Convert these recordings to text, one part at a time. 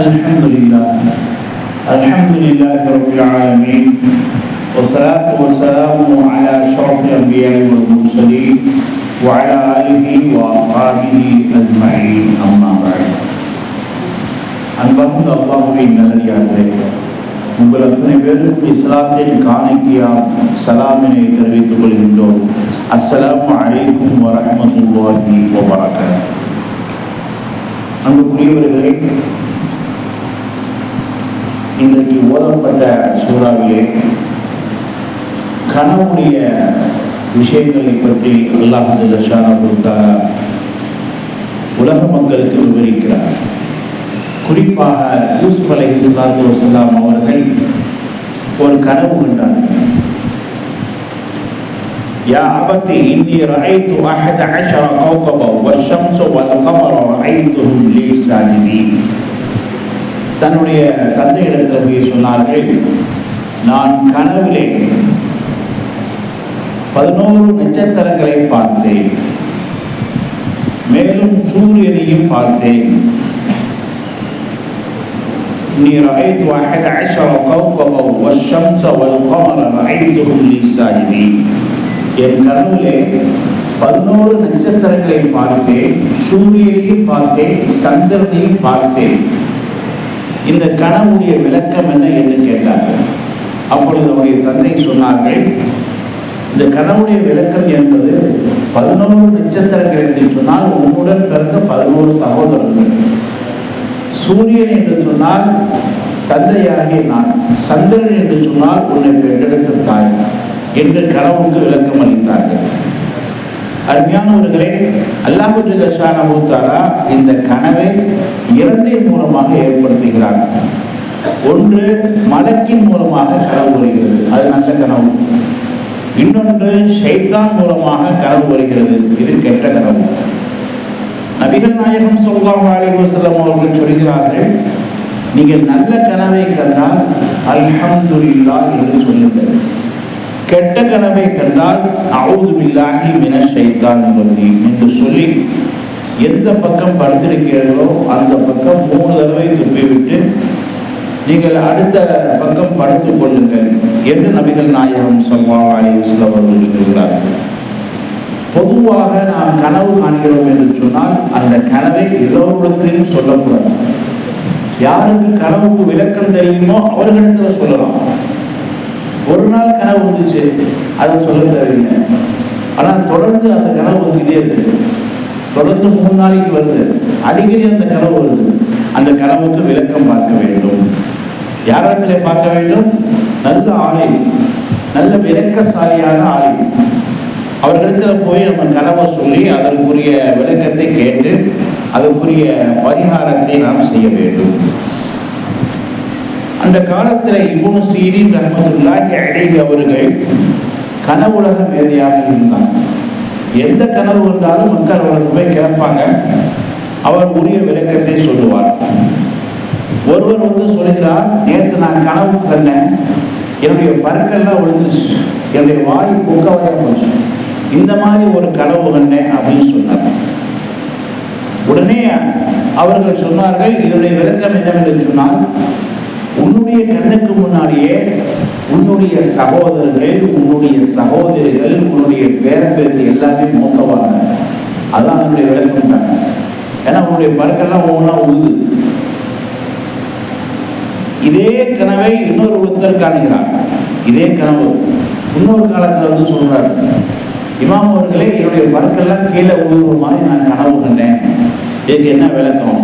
الحمد لله الحمد لله رب العالمين والصلاة والسلام على أشرف الأنبياء والمرسلين وعلى آله وأصحابه أجمعين أما بعد அன்பார்ந்த அல்லாஹுவின் நல்லடியார்களே உங்கள் அத்தனை பேருக்கும் இஸ்லாத்தின் காணிக்கையா சலாமினை தெரிவித்துக் கொள்கின்றோம் அஸ்ஸலாமு அலைக்கும் வரஹ்மத்துல்லாஹி வபரகாத்துஹு அன்புக்குரியவர்களே இன்றைக்கு ஓதப்பட்ட சூறாவிலே கனவுடைய விஷயங்களை பற்றி அல்லாஹ் ஜல்லஷானா கொடுத்தாரா உலக மக்களுக்கு விவரிக்கிறார் குறிப்பாக யூசுப் அலை இஸ்லாத்து வசலாம் அவர்கள் ஒரு கனவு கண்டார்கள் يا أبت إني رأيت أحد عشر كوكبا والشمس والقمر رأيتهم لي ساجدين தன்னுடைய தந்தையிடத்தில் போய் சொன்னார்கள் நான் கனவிலே பதினோரு நட்சத்திரங்களை பார்த்தேன் மேலும் சூரியனையும் பார்த்தேன் إني رأيت أحد عشر كوكبا والشمس والقمر رأيتهم لي ساجدين என் கனவுலே பதினோரு நட்சத்திரங்களை பார்த்தேன் சூரியனையும் பார்த்தேன் சந்திரனையும் பார்த்தேன் இந்த கனவுடைய விளக்கம் என்ன என்று கேட்டார்கள். அப்பொழுது அவருடைய தந்தை சொன்னார்கள் இந்த கனவுடைய விளக்கம் என்பது பதினோரு நட்சத்திரங்கள் என்று சொன்னால் உன்னுடன் பிறந்த பதினோரு சகோதரர்கள். சூரியன் என்று சொன்னால் தந்தையாகிய நான். சந்திரன் என்று சொன்னால் உன்னை பெற்றெடுத்த தாய் என்று கனவுக்கு விளக்கம் அளித்தார்கள். அருமையானவர்களே அல்லாஹு ஜல்லஷானா இந்த கனவை இரண்டின் மூலமாக ஏற்படுத்துகிறார். ஒன்று மலக்கின் மூலமாக கனவு வருகிறது. அது நல்ல கனவு. இன்னொன்று ஷைத்தான் மூலமாக கனவு வருகிறது. இது கெட்ட கனவு. நபிகள் நாயகம் சொல்லாஹ் அலிவசல்லம் அவர்கள் சொல்கிறார்கள் நீங்கள் நல்ல கனவை கண்டால் அல்ஹம்துல்லா என்று சொல்லுங்கள். கெட்ட கனவை கண்டால் அவுதுமில்லாகி பில்லாஹி மின என்று சொல்லி எந்த பக்கம் படுத்திருக்கிறீர்களோ அந்த பக்கம் மூணு தடவை துப்பிவிட்டு நீங்கள் அடுத்த பக்கம் படுத்துக் கொள்ளுங்கள் என்று நபிகள் நாயகம் சொல்லா அலி அவர்கள் சொல்கிறார்கள். பொதுவாக நாம் கனவு காண்கிறோம் என்று சொன்னால் அந்த கனவை எல்லோருடத்திலும் சொல்லக்கூடாது. யாருக்கு கனவுக்கு விளக்கம் தெரியுமோ அவர்களிடத்துல சொல்லலாம். ஒரு நாள் கனவு வந்துச்சு. அதை சொல்ல ஆனால் தொடர்ந்து அந்த கனவு வந்துகிட்டே இருக்கு. தொடர்ந்து மூணு நாளைக்கு வருது. அடிக்கடி அந்த கனவு வருது. அந்த கனவுக்கு விளக்கம் பார்க்க வேண்டும். யாரிடத்துல பார்க்க வேண்டும்? நல்ல ஆலை நல்ல விளக்கசாலியான ஆலை அவர்களிடத்துல போய் நம்ம கனவை சொல்லி அதற்குரிய விளக்கத்தை கேட்டு அதற்குரிய பரிகாரத்தை நாம் செய்ய வேண்டும். அந்த காலத்தில் இபுனு சீரின் ரஹமதுல்லாஹி அழகி அவர்கள் கனவுலக மேதையாக இருந்தார் எந்த கனவு வந்தாலும் மக்கள் அவருக்கு போய் கேட்பாங்க. அவர் உரிய விளக்கத்தை சொல்லுவார். ஒருவர் வந்து சொல்கிறார் நேற்று நான் கனவு கண்டேன். என்னுடைய பற்கள்லாம் விழுந்துச்சு என்னுடைய வாய் புக்கவையா போச்சு. இந்த மாதிரி ஒரு கனவு கண்டேன் அப்படின்னு சொன்னார். உடனே அவர்கள் சொன்னார்கள் இதனுடைய விளக்கம் என்னவென்று சொன்னால் உன்னுடைய கண்ணுக்கு முன்னாடியே உன்னுடைய சகோதரர்கள் உன்னுடைய சகோதரிகள் உன்னுடைய பேரப்பேருக்கு எல்லாமே மூத்தவாங்க அதான் அதனுடைய விளக்கம் தான். ஏன்னா உன்னுடைய பறக்கெல்லாம் ஒவ்வொன்றா உழுது. இதே கனவை இன்னொரு ஒருத்தர் காணுகிறார். இதே கனவு. இன்னொரு காலத்துல வந்து சொல்றாரு. இமாம் அவர்களே என்னுடைய பறக்கெல்லாம் கீழே உழுவுற மாதிரி நான் கனவு கண்டேன். இதுக்கு என்ன விளக்கம்?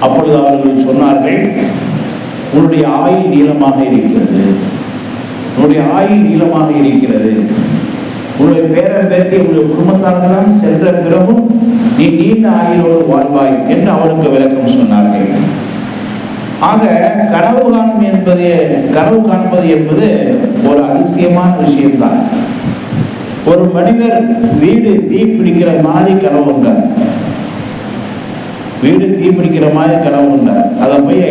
அப்பொழுது அவர்கள் சொன்னார்கள் உன்னுடைய ஆயுள் நீளமாக இருக்கிறது. உன்னுடைய ஆயுள் நீளமாக இருக்கிறது. உன்னுடைய பேரன் பேர்த்தி உன்னுடைய குடும்பத்தார்களால் சென்ற பிறகும் நீ நீண்ட ஆயுளோடு வாழ்வாய் என்று அவருக்கு விளக்கம் சொன்னார்கள். ஆக கனவு காணும் என்பது கனவு காண்பது என்பது ஒரு அதிசயமான விஷயம்தான். ஒரு மனிதர் வீடு தீ பிடிக்கிற மாதிரி கனவு வீடு தீப்பிடிக்கிற மாதிரி கனவு உண்டார் அதை போய்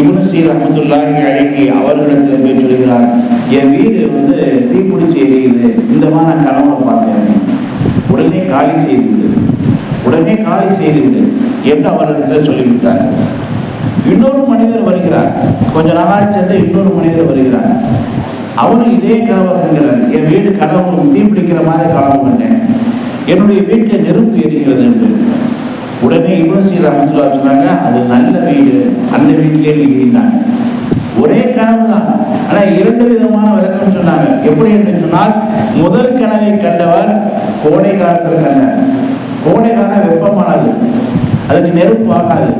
இவனு ஸ்ரீ ரஹமத்துல்லாஹி அழகி அவர்களிடத்தில் போய் சொல்கிறார் என் வீடு வந்து தீப்பிடிச்சு எரியுது. இந்த மாதிரி நான் கனவை பார்த்தேன். உடனே காலி செய்துவிடு. உடனே காலி செய்துவிடு என்று அவரிடத்தில் சொல்லிவிட்டார். இன்னொரு மனிதர் வருகிறார். கொஞ்ச நாளாக சென்று இன்னொரு மனிதர் வருகிறார். அவரும் இதே கனவு என் வீடு கனவு தீப்பிடிக்கிற மாதிரி கனவு கண்டேன். என்னுடைய வீட்டில் நெருப்பு எரிகிறது என்று. உடனே இவன் ஸ்ரீ சொன்னாங்க அது நல்ல வீடு. அந்த வீட்டிலே நிகழ்ந்தாங்க ஒரே கனவு தான் ஆனா இரண்டு விதமான விளக்கம் சொன்னாங்க. எப்படி என்று சொன்னால் முதல் கனவை கண்டவர் கோடை காலத்தில் கண்டார். கோடை காலம் வெப்பமானது. அதுக்கு நெருப்பு ஆகாது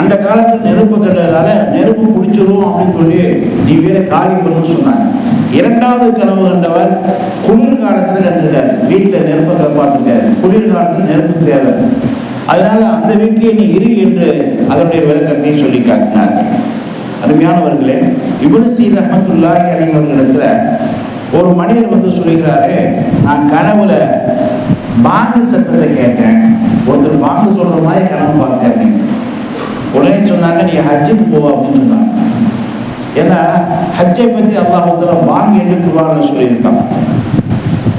அந்த காலத்தில் நெருப்பு கண்டதால நெருப்பு பிடிச்சிரும் அப்படின்னு சொல்லி நீ வேற காலி பண்ணு சொன்னாங்க. இரண்டாவது கனவு கண்டவர் குளிர் காலத்துல கண்டிருக்காரு வீட்டுல நெருப்பை காப்பாற்றுக்காரு குளிர் காலத்துல நெருப்பு தேவை. அதனால அந்த வீட்டிலே நீ இரு என்று அதனுடைய விளக்கத்தை சொல்லி காட்டினார்கள் அருமையானவர்களே இப்னு சீர் ரஹ்மத்துல்லாஹி அலைஹி ஒரு மனிதர் வந்து சொல்லுகிறாரு நான் கனவுல பாங்கு சத்தத்தை கேட்டேன். ஒருத்தர் பாங்கு சொல்ற மாதிரி கனவு பார்த்தேன் உடனே சொன்னாங்க நீ ஹஜ்ஜுக்கு போ அப்படின்னு சொன்னாங்க. ஏன்னா ஹஜ்ஜை பத்தி அல்லாஹ் பாங்கு என்று சொல்லியிருக்கான்.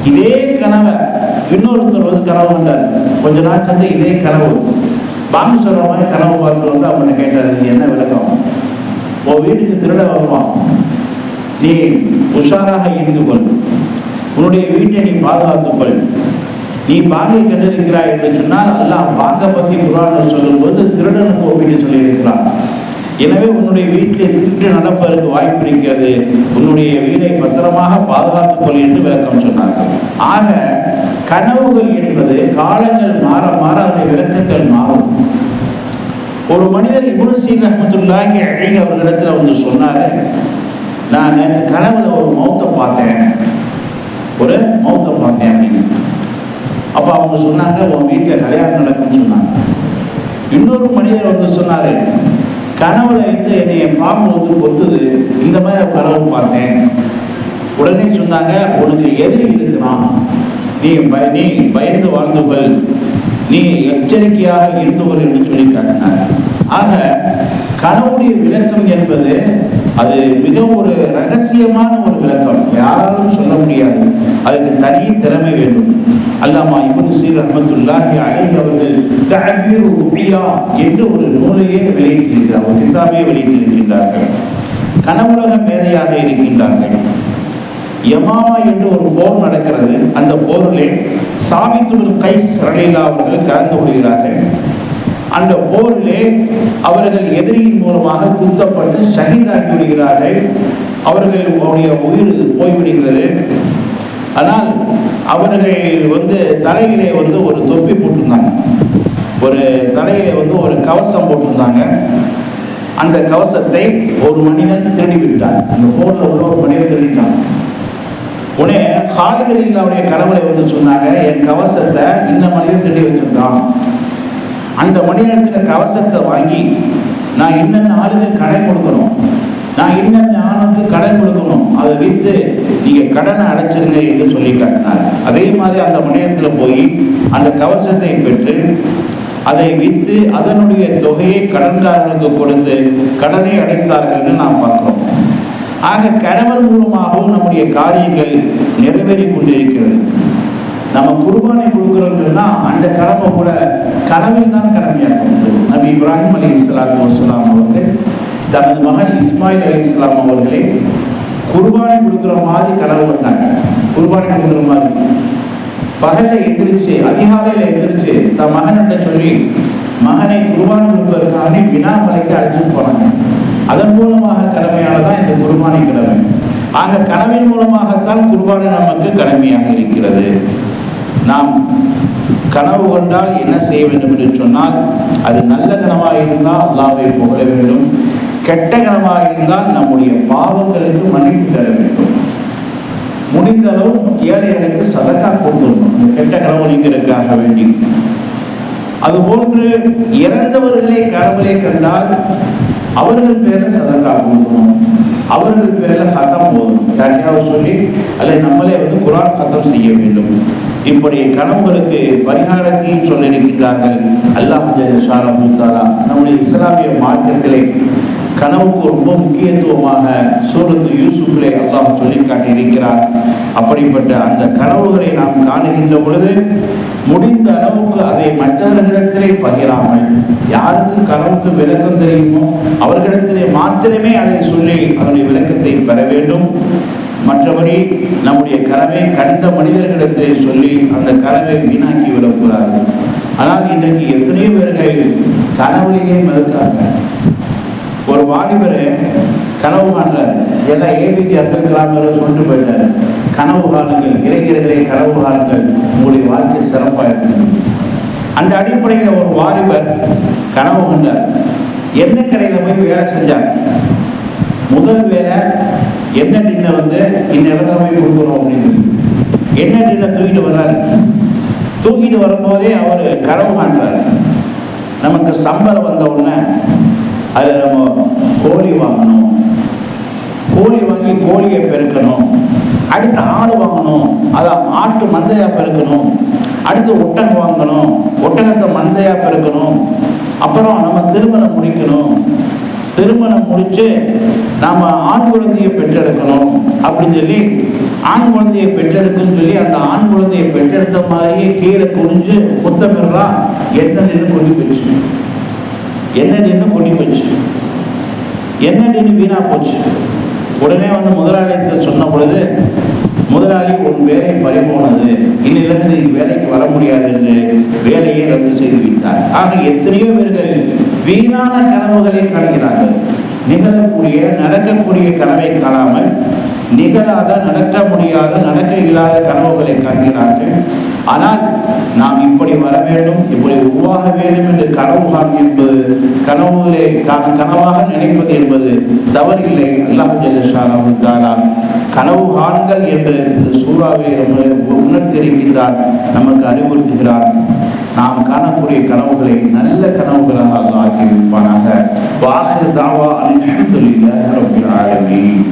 இதே கனவை இன்னொருத்தர் வந்து கனவு கண்டார். கொஞ்ச நாள் சென்று இதே கனவு. பாங்கு மாதிரி கனவு பார்த்து வந்து அவனை கேட்டார் நீ என்ன விளக்கம்? உன் வீட்டுக்கு திருட வருவான். நீ உஷாராக இருந்து கொள். உன்னுடைய வீட்டை நீ பாதுகாத்துக்கொள் நீ பாகை கண்டிருக்கிறாய் என்று சொன்னால் அல்லாஹ் பாக பத்தி குரான் சொல்லும்போது திருடனுக்கு ஒப்பிட்டு சொல்லியிருக்கிறான். எனவே உன்னுடைய வீட்டிலே திருட்டு நடப்பதற்கு வாய்ப்பு இருக்கிறது. உன்னுடைய வீடை பத்திரமாக பாதுகாத்துக் கொள் என்று விளக்கம் சொன்னார்கள். ஆக கனவுகள் என்பது காலங்கள் மாற மாற அதனுடைய விளக்கங்கள் மாறும். ஒரு மனிதர் இப்னு சீன் அஹமத்துல்லாஹி அழகி அவர்களிடத்தில் வந்து சொன்னாரு நான் நேற்று கனவுல ஒரு மௌத்தை பார்த்தேன். ஒரு மௌத்தை பார்த்தேன் அப்படின்னு. அப்ப அவங்க சொன்னாங்க உன் வீட்டுல கல்யாணம் நடக்கும்னு சொன்னாங்க. இன்னொரு மனிதர் வந்து சொன்னாரு கனவுல இருந்து என்னை பாம்பு வந்து கொத்துது. இந்த மாதிரி கனவு பார்த்தேன். உடனே சொன்னாங்க உனக்கு எதிரி இருக்கிறான். நீ பய நீ பயந்து வாழ்ந்துகள் நீ எச்சரிக்கையாக இருந்து என்று சொல்லி காட்டினார் ஆக கனவுடைய விளக்கம் என்பது அது மிக ஒரு ரகசியமான ஒரு விளக்கம். யாராலும் சொல்ல முடியாது. அதுக்கு தனி திறமை வேண்டும். அல்லாமா இவன் சீர் ரஹ்மத்துல்லாஹி அழகி அவர்கள் தஅபீரு என்று ஒரு நூலையே வெளியிட்டிருக்கிறார் ஒரு கிதாபே வெளியிட்டிருக்கின்றார்கள். கனவுலக மேதையாக இருக்கின்றார்கள். யமாமா என்று ஒரு போர் நடக்கிறது. அந்த போரிலே சாபித்துல் கைஸ் ரலீலா அவர்கள் கலந்து கொள்கிறார்கள். அந்த போரிலே அவர்கள் எதிரியின் மூலமாக குத்தப்பட்டு ஷஹீதாகி விடுகிறார்கள். அவர்களுடைய உயிர் போய்விடுகிறது. ஆனால் அவர்கள் வந்து தலையிலே வந்து ஒரு தொப்பி போட்டிருந்தாங்க. ஒரு தலையிலே வந்து ஒரு கவசம் போட்டிருந்தாங்க. அந்த கவசத்தை ஒரு மனிதன் திருடி விட்டான் அந்த போர்ல உள்ள ஒரு மனிதன் திருடிட்டான். உடனே ஹாலிதரில்லாவுடைய கடவுளை வந்து சொன்னாங்க என் கவசத்தை இந்த மனிதன் திருடி வச்சிருந்தான். அந்த மனிதனத்துல கவசத்தை வாங்கி நான் என்னென்ன ஆளுக்கு கடன் கொடுக்கணும்? நான் என்னென்ன ஆளுக்கு கடன் கொடுக்கணும்? அதை விற்று நீங்க கடனை அடைச்சிருங்க என்று சொல்லி காட்டினார். அதே மாதிரி அந்த மனிதத்துல போய் அந்த கவசத்தை பெற்று அதை விற்று அதனுடைய தொகையை கடன்காரர்களுக்கு கொடுத்து கடனை அடைத்தார்கள்னு நாம் பார்க்கிறோம். ஆக கணவன் மூலமாகவும் நம்முடைய காரியங்கள் நிறைவேறி கொண்டிருக்கிறது. நம்ம குர்பானை கொடுக்கிறோம்னா அந்த கடமை கூட கனவில் தான் கடமையாக்கும் நபி இப்ராஹிம் அலி இஸ்லாம் வசலாம் அவர்கள் தனது மகன் இஸ்மாயில் அலி இஸ்லாம் அவர்களே குர்பானை கொடுக்குற மாதிரி கனவு வந்தாங்க. குர்பானை கொடுக்குற மாதிரி. பகல்ல எந்திரிச்சு அதிகாலையில எந்திரிச்சு தன் மகன்கிட்ட சொல்லி மகனை குர்பானை மலைக்கு அழைச்சிட்டு போனாங்க. அதன் மூலமாக கடமையானதான் இந்த குர்பானை கடமை. ஆக கனவின் மூலமாகத்தான் குர்பானை நமக்கு கடமையாக இருக்கிறது. நாம் கனவு கொண்டால் என்ன செய்ய வேண்டும் என்று சொன்னால் அது நல்ல கனவாக இருந்தால் அல்லாவை புகழ வேண்டும். கெட்ட கனவாக இருந்தால் நம்முடைய பாவங்களுக்கு மன்னிப்பு தர வேண்டும். முடிந்த அளவு ஏழைகளுக்கு சதக்கா கொடுத்துடணும். இந்த கெட்ட கனவு நீங்கிறதுக்காக வேண்டி. அதுபோன்று இறந்தவர்களை கனவுலே கண்டால் அவர்கள் பேர்ல சதங்கா போதும். அவர்கள் பேர்ல ஹத்தம் போதும். தனியாக சொல்லி அல்ல நம்மளே வந்து குரான் ஹத்தம் செய்ய வேண்டும். இப்படி கணவருக்கு பரிகாரத்தையும் சொல்லியிருக்கிறார்கள் அல்லாஹ் ஷாரா நம்முடைய இஸ்லாமிய மார்க்கத்திலே கனவுக்கு ரொம்ப முக்கியத்துவமாக சூரத்து யூசுஃபிலே அல்லாஹ் சொல்லி காட்டியிருக்கிறார் அப்படிப்பட்ட அந்த கனவுகளை நாம் காணுகின்ற பொழுது முடிந்த அளவுக்கு அதை மற்றவர்களிடத்திலே பகிராமல் யாருக்கு கனவுக்கு விளக்கம் தெரியுமோ அவர்களிடத்திலே மாத்திரமே அதை சொல்லி அதனுடைய விளக்கத்தை பெற வேண்டும். மற்றபடி நம்முடைய கனவை கண்ட மனிதர்களிடத்திலே சொல்லி அந்த கனவை வீணாக்கி விடக்கூடாது. ஆனால் இன்றைக்கு எத்தனையோ பேர்கள் கனவுலேயே மறுத்தார்கள் வாலிபர் கனவு காண்றார். எல்லாம் ஏபிஜே அப்துல் கலாம் சொல்லிட்டு போயிட்டார். கனவு காலங்கள் இளைஞர்களே கனவு காலங்கள் உங்களுடைய வாழ்க்கை சிறப்பாக இருக்கும் அந்த அடிப்படையில் ஒரு வாலிபர் கனவு கண்டார். என்ன கடையில் போய் வேலை செஞ்சார்? முதல் வேலை என்ன டின்னை வந்து இந்நேரத்தில் போய் கொடுக்குறோம் அப்படின்னு. என்ன டின்னை தூக்கிட்டு வர்றாரு? தூக்கிட்டு வரும்போதே அவர் கனவு காண்றாரு. நமக்கு சம்பளம் வந்த உடனே அதில் நம்ம கோழி வாங்கணும். கோழி வாங்கி கோழியை பெருக்கணும். அடுத்து ஆடு வாங்கணும். அதான் ஆட்டு மந்தையா பெருக்கணும். அடுத்து ஒட்டகம் வாங்கணும். ஒட்டகத்தை மந்தையா பெருக்கணும். அப்புறம் நம்ம திருமணம் முடிக்கணும். திருமணம் முடிச்சு நாம ஆண் குழந்தையை பெற்றெடுக்கணும் அப்படின்னு சொல்லி ஆண் குழந்தையை பெற்றெடுக்குன்னு சொல்லி அந்த ஆண் குழந்தையை பெற்றெடுத்த மாதிரியே கீழே குனிஞ்சு முத்தமிடுறான் என்ன நின்று கொண்டு போயிடுச்சு என்ன நின்று கொண்டு போச்சு. என்ன நின்று வீணா போச்சு. உடனே வந்து முதலாளியத்தில் சொன்ன பொழுது முதலாளி உன் வேலை பறிபோனது. இன்னிலிருந்து நீ வேலைக்கு வர முடியாது என்று வேலையை ரத்து செய்து விட்டார் ஆக எத்தனையோ பேர்கள் வீணான கனவுகளை காண்கிறார்கள். நிகழக்கூடிய நடக்கக்கூடிய கனவை காணாமல் நிகழாத நடக்க முடியாத நடக்க இல்லாத கனவுகளை காண்கிறார்கள். ஆனால் நாம் இப்படி வர வேண்டும் இப்படி உருவாக வேண்டும் என்று கனவு காணும் என்பது கனவுகளை கனவாக நினைப்பது என்பது தவறில்லை. அல்லாஹு ஜெல்லஷானு கனவு காணுங்கள் என்று இந்த சூறாவை உணர்த்தியிருக்கின்றார் நமக்கு அறிவுறுத்துகிறார். நாம் காணக்கூடிய கனவுகளை நல்ல கனவுகளாக அல்லாஹ் ஆக்கி வைப்பானாக வாசல் தாவா அல்ஹம்துலில்லாஹி ரப்பில் ஆலமீன்.